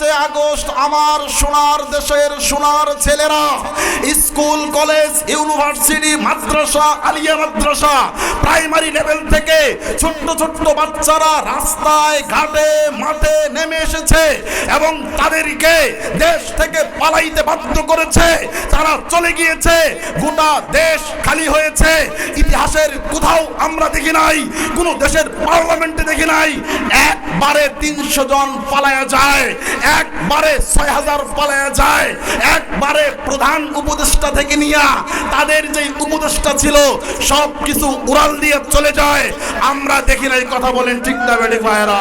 পাঁচে আগস্ট আমার সোনার দেশের সোনার ছেলেরা। স্কুল, কলেজ, ইউনিভার্সিটি, মাদ্রাসা, আলিয়া মাদ্রাসা, প্রাইমারি লেভেল থেকে ছোট্ট ছোট্ট বাচ্চারা রাস্তায়, ঘাটে, মাঠে নেমে এসেছে এবং তাদেরকে দেশ থেকে পালাইতে বাধ্য করেছে। তারা চলে গিয়েছে, গোটা দেশ খালি হয়েছে। ইতিহাসের কোথাও আমরা দেখি নাই, কোন দেশের পার্লামেন্টে দেখি নাই। একবারে তিনশো জন পালায়া যায়, একবারে ছয় হাজার পালায়া যায়, একবারে প্রধান উপদেষ্টা থেকে নিয়া তাদের যে উপদেষ্টা ছিল, সব কিছু উড়াল দিয়ে চলে যায়। আমরা দেখি নাই, কথা বলেন ঠিক না বেডি ভাইয়েরা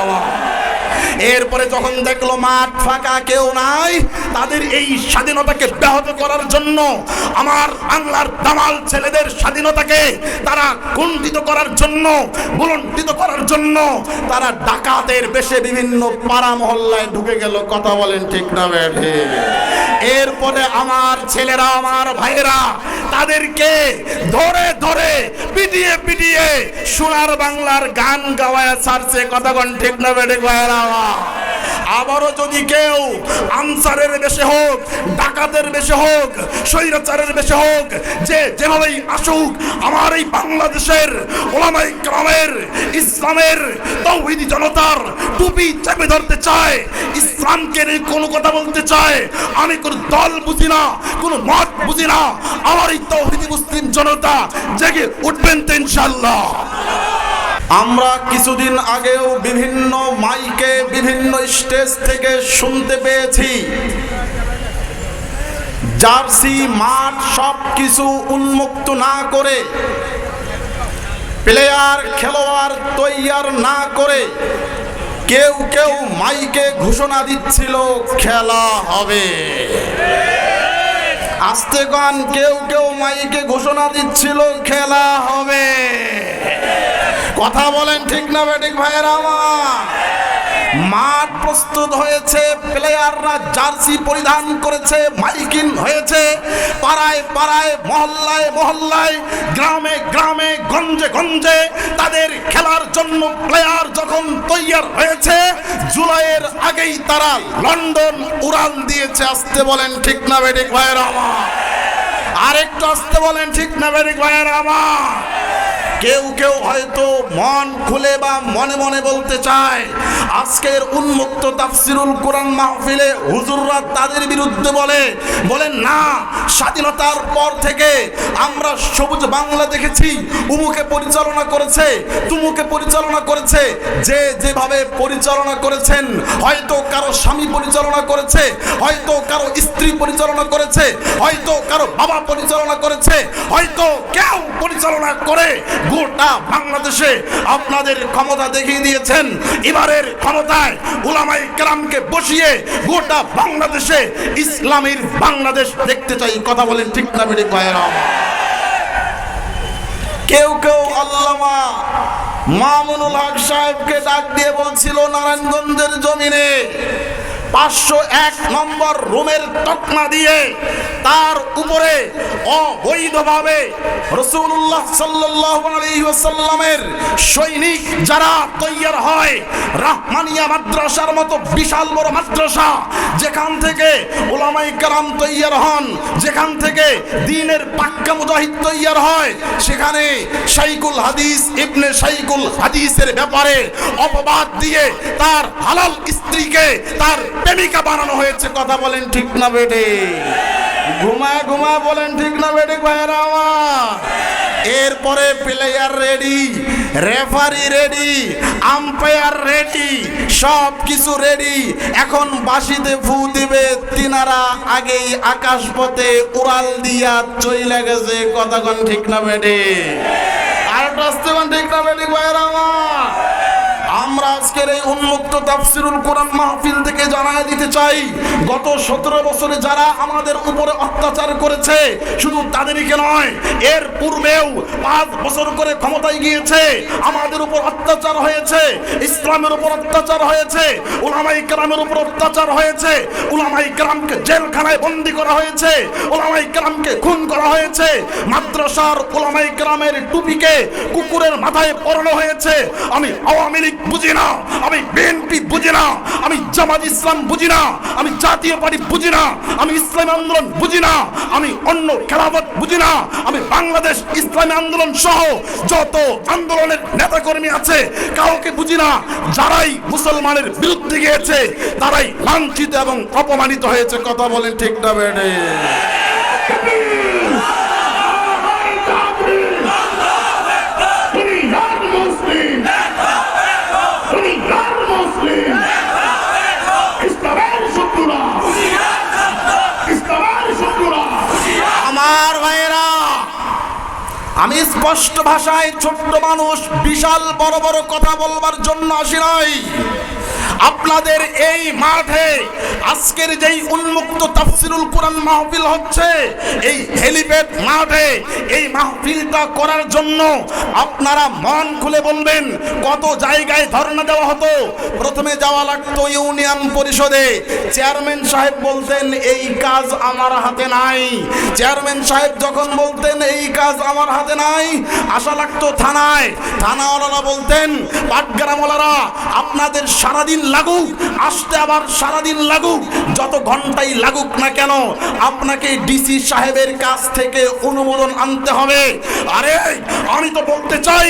এরপরে যখন দেখল মাঠ ফাঁকা, কেউ নাই, তাদের এই স্বাধীনতাকে ব্যাহত করার জন্য আমার বাংলার দামাল ছেলেদের স্বাধীনতাকে তারা কুণ্ঠিত করার জন্য বুলন্টিত করার জন্য তারা ডাকাতের বেশে বিভিন্ন পাড়া মহল্লায় ঢুকে গেল। কথা বলেন ঠিক না এরপরে আমার ছেলেরা, আমার ভাইয়েরা, তাদেরকে ধরে ধরে পিটিয়ে পিটিয়ে সোনার বাংলার গান গাওয়ায় ছাড়ছে। কথা কোন ঠিক না, বেঠে ভাইয়েরা। আবারও যদি কেউ আনসারের বেশে হোক, ডাকাতের বেশে হোক, স্বৈরাচারের বেশে হোক, যে যেভাবেই আসুক, আমার এই বাংলাদেশের ওলামাই গ্রামের ইসলামের তৌহিদি জনতার টুপি চেপে ধরতে চায়, ইসলামকে নিয়ে কোনো কথা বলতে চায়, আমি কোনো দল বুঝি না, কোনো মত বুঝি না, আমার এই তৌহিদি মুসলিম জনতা জেগে উঠবেন তো ইনশাল্লাহ আমরা কিছুদিন আগেও বিভিন্ন মাইকে বিভিন্ন স্টেজ থেকে শুনতে পেয়েছি। জার্সি, মাঠ সব কিছু উন্মুক্ত না করে, প্লেয়ার, খেলোয়াড় তৈয়ার না করে কেউ কেউ মাইকে ঘোষণা দিচ্ছিল, খেলা হবে। আস্তে গান কেউ কেউ মাইকে ঘোষণা দিচ্ছিল, খেলা হবে। কথা বলেন ঠিক না, বেঠিক ভাইয়ের আমার। মাঠ প্রস্তুত হয়েছে প্লেয়াররা জার্সি পরিধান করেছে, মাইকিন হয়েছে। পাড়ায় পাড়ায়, মহল্লায় মহল্লায়, গ্রামে গ্রামে, গঞ্জে গঞ্জে তাদের খেলার জন্য প্লেয়ার যখন তৈয়ার হয়েছে, জুলাইয়ের আগেই তারা লন্ডন উড়ান দিয়েছে। আসতে বলেন ঠিক না, বেঠিক ভাইয়ের আমার। আরেকটু আসতে বলেন ঠিক না, বেঠিক ভাইয়ের আমার। কেউ কেউ হয়তো মন খুলে বা মনে মনে বলতে চায়, আজকের উন্মুক্ত তাফসিরুল কোরআন মাহফিলে হুজুররা তাদের বিরুদ্ধে বলে বলেন না, স্বাধীনতার পর থেকে আমরা সবুজ বাংলা দেখেছি, উমুকে পরিচালনা করেছে, তুমুকে পরিচালনা করেছে, যে যেভাবে পরিচালনা করেছেন, হয়তো কারও স্বামী পরিচালনা করেছে, হয়তো কারও স্ত্রী পরিচালনা করেছে, হয়তো কারও বাবা পরিচালনা করেছে, হয়তো কেউ পরিচালনা করে গোটা বাংলাদেশে আপনাদের ক্ষমতা দেখিয়ে দিয়েছেন। এবারের ক্ষমতায় উলামাই কেরামকে বসিয়ে গোটা বাংলাদেশে ইসলামের বাংলাদেশ দেখতে চাই। কথা বলেন ঠিক না বেড়ে ভাইয়েরা কেউ কেউ আল্লামা মামুনুল হক সাহেবকে ডাক দিয়ে বলছিল, নারায়ণগঞ্জের জমিনে পাঁচশো এক নম্বর রুমের তকমা দিয়ে তার উপরে অবৈধভাবে রসুল্লাহ সাল্লামের সৈনিক যারা তৈয়ার হয়, রাহমানিয়া মাদ্রাসার মতো বিশাল বড় মাদ্রাসা, যেখান থেকে ওলামাই কারাম তৈয়ার হন, যেখান থেকে দিনের পাক্কা মুজাহিদ তৈয়ার হয়, সেখানে শাইকুল হাদিস, ইবনে শাইকুল হাদিসের ব্যাপারে অপবাদ দিয়ে তার হালাল স্ত্রীকে তার প্রেমিকা বানানো হয়েছে। কথা বলেন ঠিক না বেটে ঘুমায় ঘুমায় বলেন ঠিক না বেটে ভাইয়েরা আমার এরপরে player ready referee ready umpire ready সব কিছু রেডি এখন বাসিতে ফু দিবে তিনারা আগেই আকাশ পথে উড়াল দিয়া চইলে গেছে। কতক্ষণ ঠিক না বেটে। আর ঠিক না বেটে ভাইয়েরা আমার আমরা আজকের এই উন্মুক্ত তাফসিরুল কোরআন মাহফিল থেকে জানায় দিতে চাই, গত সতেরো বছরে যারা আমাদের উপরে অত্যাচার করেছে, শুধু তাদেরকে নয়, এর পূর্বেও পাঁচ বছর করে ক্ষমতায় গিয়েছে, আমাদের উপর অত্যাচার হয়েছে, ইসলামের উপর অত্যাচার হয়েছে, ওলামাই কেরামের উপর অত্যাচার হয়েছে, ওলামাই কেরামকে জেলখানায় বন্দি করা হয়েছে, ওলামাই কেরামকে খুন করা হয়েছে, মাদ্রাসার ওলামাই কেরামের টুপিকে কুকুরের মাথায় পরানো হয়েছে, আমি আওয়ামী লীগ বুঝি না। আমি বিএনপি বুঝি না। আমি জামাত ইসলাম বুঝি না। আমি জাতীয় পার্টি বুঝি না। আমি ইসলামী আন্দোলন বুঝি না। আমি অন্য খেলাফত বুঝি না। আমি বাংলাদেশ ইসলামী আন্দোলন সহ যত আন্দোলনের নেতাকর্মী আছে, কাউকে বুঝি না। যারাই মুসলমানের বিরুদ্ধে গিয়েছে, তারাই লাঞ্ছিত এবং অপমানিত হয়েছে। কথা বলেন ঠিক না, বেড়ে তুমি নন মুসলিম তুমি নন মুসলিম ইসলামের শত্রুরা ইসলামের শত্রুরা আমার ভাইয়েরা আমি স্পষ্ট ভাষায় ছোট্ট মানুষ বিশাল বড় বড় কথা বলবার জন্য আসি নাই আপনাদের এই মাঠে আজকের যেই উন্মুক্ত তাফসিরুল কোরআন মাহফিল হচ্ছে, এই হেলিপ্যাড মাঠে এই মাহফিলটা করার জন্য আপনারা মন খুলে বলবেন, কত জায়গায় ধর্ণা দেওয়া হতো? প্রথমে যাওয়া লাগতো ইউনিয়ন পরিষদে। চেয়ারম্যান সাহেব বলতেন, এই কাজ আমার হাতে নাই। চেয়ারম্যান সাহেব যখন বলতেন, এই কাজ আমার হাতে নাই আশা লাগতো থানায়। থানাওয়ালারা বলতেন, পাটগ্রামওয়ালারা, আপনাদের সারাদিন লাগুক, আসতে আবার সারাদিন লাগুক, যত ঘন্টাই লাগুক না কেন, আপনাকে ডিসি সাহেবের কাছ থেকে অনুমোদন আনতে হবে। আরে, আমি তো বলতে চাই,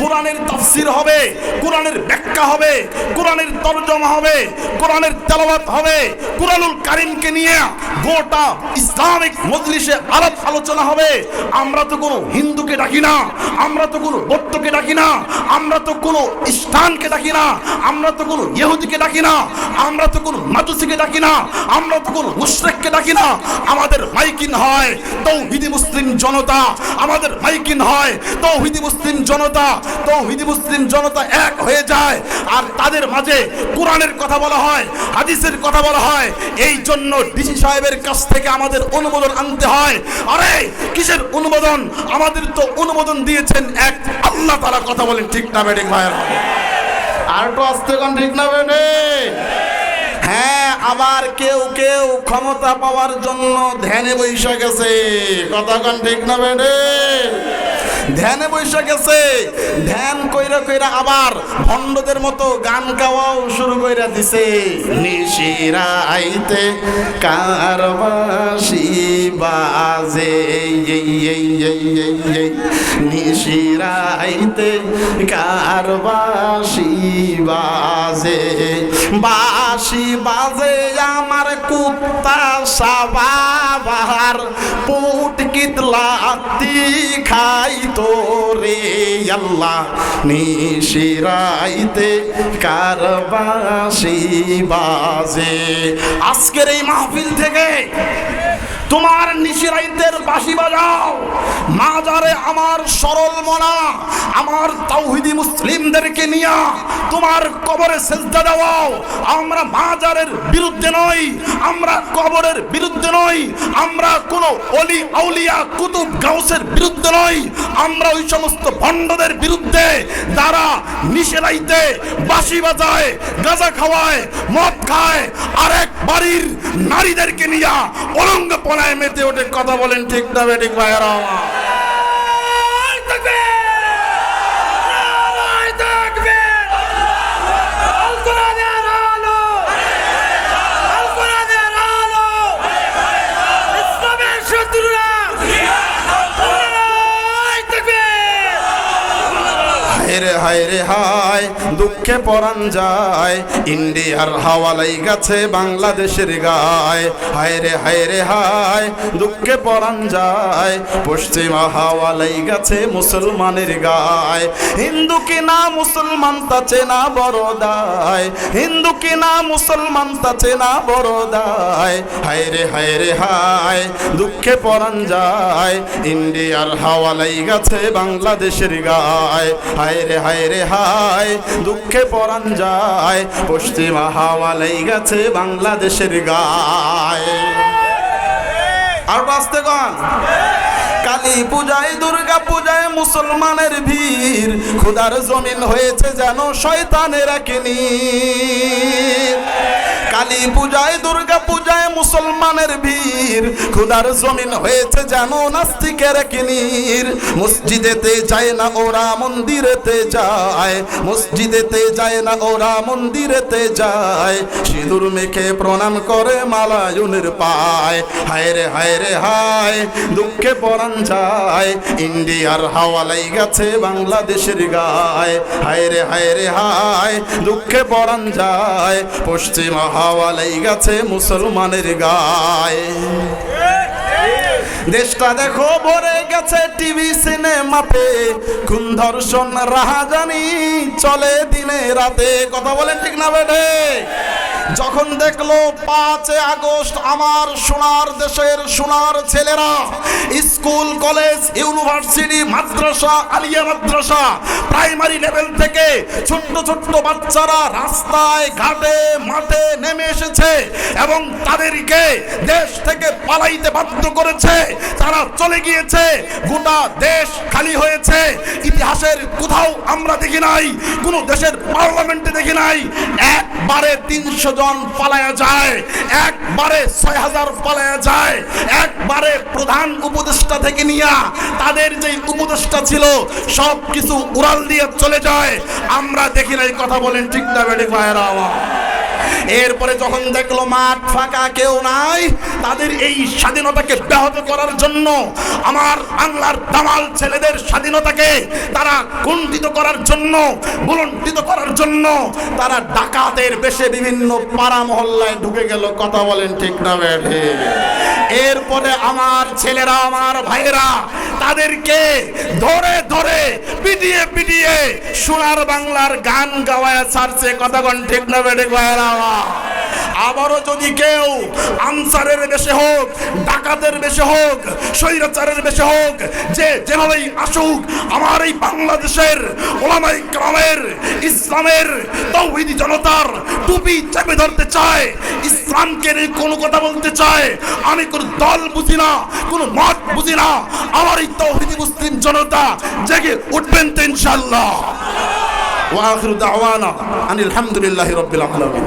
কোরআনের তাফসির হবে, কোরআনের ব্যাখ্যা হবে, কোরআনের তর্জমা হবে, কোরআনের তেলাওয়াত হবে, কোরআনুল কারিমকে নিয়ে গোটা ইসলামিক মজলিসে আলাপ আলোচনা হবে। আমরা তো কোনো হিন্দুকে ডাকি না, আমরা তো কোনো বৌদ্ধকে ডাকি না, আমরা তো কোনো ইস্টানকে ডাকি না, আমরা তো কোনো ইহুদিকে ডাকি না, আমরা তো কোনো মাজুসিকে ডাকি না, আমরা তো কোনো মুশরিককে ডাকি না। আমাদের মাইকিন হয় তৌহিদি মুসলিম জনতা, আমাদের মাইকিন হয় তৌহিদি মুসলিম জনতা, তৌহিদি মুসলিম জনতা এক হয়ে যায়। আর তাদের মাঝে কোরআনের কথা বলা হয়, হাদিসের কথা বলা হয়। এই জন্য ডিসি সাহেবের কাছ থেকে আমাদের অনুমোদন আনতে হয়। আরে, কিসের অনুমোদন? আমাদের তো অনুমোদন দিয়েছেন এক আল্লাহ তারা কথা বলেন ঠিক না বেডিং ভাইয়ের। আর তো আসতে কোন ঠিক না বেডে হ্যাঁ আবার কেউ কেউ ক্ষমতা পাওয়ার জন্য ধ্যানে বৈশা গেছে। কথা কোন ঠিক না বেডে ধ্যানে বৈশা গেছে। ধ্যান কইরা কইরা আবার ভণ্ডদের মতো গান গাওয়াও শুরু কইরা দিছে। নিশিরা আইতে কারবাসি বাজে নিশিরা আইতে কারবাসি বাজে বাসি বাজে আমার কুত্তা সাবাবার পুট কিতলা আতি খাই তো রে আল্লাহ নিশিরাইতে কারবাসি বাজে। আজকের এই মাহফিল থেকে তোমার নিশিরাইতের বাঁশি বাজাও। মাজারে আমার সরল মনা, আমার তাওহিদি মুসলিমদেরকে নিয়া তোমার কবরে সেজদা দেওয়াও। আমরা মাজারের বিরুদ্ধে নই, আমরা কবরের বিরুদ্ধে নই, আমরা কোনো অলি, আউলিয়া, কুতুব, গাউসের বিরুদ্ধে নই, আমরা ওই সমস্ত ভণ্ডদের বিরুদ্ধে যারা নিষেধাইতে বাঁশি বাজায়, গাঁজা খাওয়ায়, মদ খায় আর এক বাড়ির নারীদেরকে নিয়া অলঙ্গ পনায় মেতে ওঠে কথা বলেন ঠিক না বেঠিক ভাইয়ারা আমার। হায় রে, হায়, দুঃখে পরাণ যায়। ইন্ডিয়ার হাওয়ালাই গেছে বাংলাদেশের গায়। হায় রে হায় রে, হায়, দুঃখে পরাণ যায়। পশ্চিমা হাওয়ালাই গেছে মুসলমানের গায়। হিন্দু কি না মুসলমান তাছে না বড় দায়। হিন্দু কি না মুসলমান তাছে না বড় দায়। হায় রে, হায় দুঃখে পরাণ যায়। ইন্ডিয়ার হাওয়ালাই গেছে বাংলাদেশের গায়। হায়রে হায়রে হায় দুঃখে পরাণ যায়। পশ্চিমা হাওয়ালাই গেছে বাংলাদেশের গায়। আর বাঁচতে কন? কালী পূজায়, দুর্গা পূজায় মুসলমানের ভিড়। খুদার জমিন হয়েছে যেন শয়তানের কিনি কালী পূজায়, দুর্গা পূজায় মুসলমানের ভিড়। খুদার জমিন হয়েছে যেন নাস্তিকের কিনির। মসজিদেতে যায় না ওরা, মন্দিরেতে যায়। মসজিদেতে যায় না ওরা, মন্দিরেতে যায়। সিঁদুর মেখে প্রণাম করে মালায়ুনের পায়। হায় রে হায় রে, হায়, দুঃখে পরাণ যায়। ইন্ডিয়ার হাওয়ালাই গেছে বাংলাদেশের গায়। হায় রে হায় রে, হায়, দুঃখে পরাণ যায়। পশ্চিমা হাওয়ালাই গেছে মুসলমানের গায়ে। দেশটা দেখো ভরে গেছে টিভি, সিনেমাতে। খুন ধর্ষণ, রাহাজানি চলে দিনে রাতে। কথা বলেন ঠিক না বেটে যখন দেখল পাঁচে আগস্ট আমার সোনার দেশের সোনার ছেলেরা, স্কুল, কলেজ, ইউনিভার্সিটি, মাদ্রাসা, আলিয়া মাদ্রাসা, প্রাইমারি লেভেল থেকে ছোট্ট ছোট্ট বাচ্চারা রাস্তায়, ঘাটে, মাঠে নেমে এসেছে এবং তাদেরকে দেশ থেকে পালাইতে বাধ্য করেছে। তারা চলে গিয়েছে, গোটা দেশ খালি হয়েছে। ইতিহাসের কোথাও আমরা দেখি নাই, কোনো দেশের পার্লামেন্টে দেখি নাই। একবারে তিনশো জন পালায়া যায়, একবারে ছয় হাজার পালায়া যায়, একবারে প্রধান উপদেষ্টা থেকে নিয়া তাদের যে উপদেষ্টা ছিল, সব কিছু উড়াল দিয়ে চলে যায়। আমরা দেখি না এই কথা বলেন ঠিক না বেড়ে ভাইয়েরা এরপরে যখন দেখল মাঠ ফাঁকা, কেউ নাই, তাদের এই স্বাধীনতাকে ব্যাহত করার জন্য আমার বাংলার দামাল ছেলেদের স্বাধীনতাকে তারা কুণ্ঠিত করার জন্য বুলন্টিত করার জন্য তারা ডাকাতের বেশে বিভিন্ন পাড়া মহল্লায় ঢুকে গেল। কথা বলেন ঠিক না এরপরে আমার ছেলেরা, আমার ভাইয়েরা তাদেরকে ধরে ধরে পিটিয়ে পিটিয়ে সোনার বাংলার গান গাওয়ায় ছাড়ছে কোন ঠিক না বেড়ে গয়ার আমার। আবারও যদি কেউ আনসারের বেশে হোক, ডাকাতের বেশে হোক, স্বৈরাচারের বেশে হোক, যে যেভাবেই আসুক, আমার এই বাংলাদেশের ওলামাই ক্রামের ইসলামের তৌহিদি জনতার টুপি চেপে ধরতে চায়, ইসলামকে নিয়ে কোনো কথা বলতে চায়, আমি কোনো দল বুঝি না, কোনো মত বুঝি না, আমার এই তৌহিদি মুসলিম জনতা জেগে উঠবেন তো ইনশাল্লাহ আখিরু দাওয়ানা আনিল হামদুলিল্লাহি রাব্বিল আলামিন।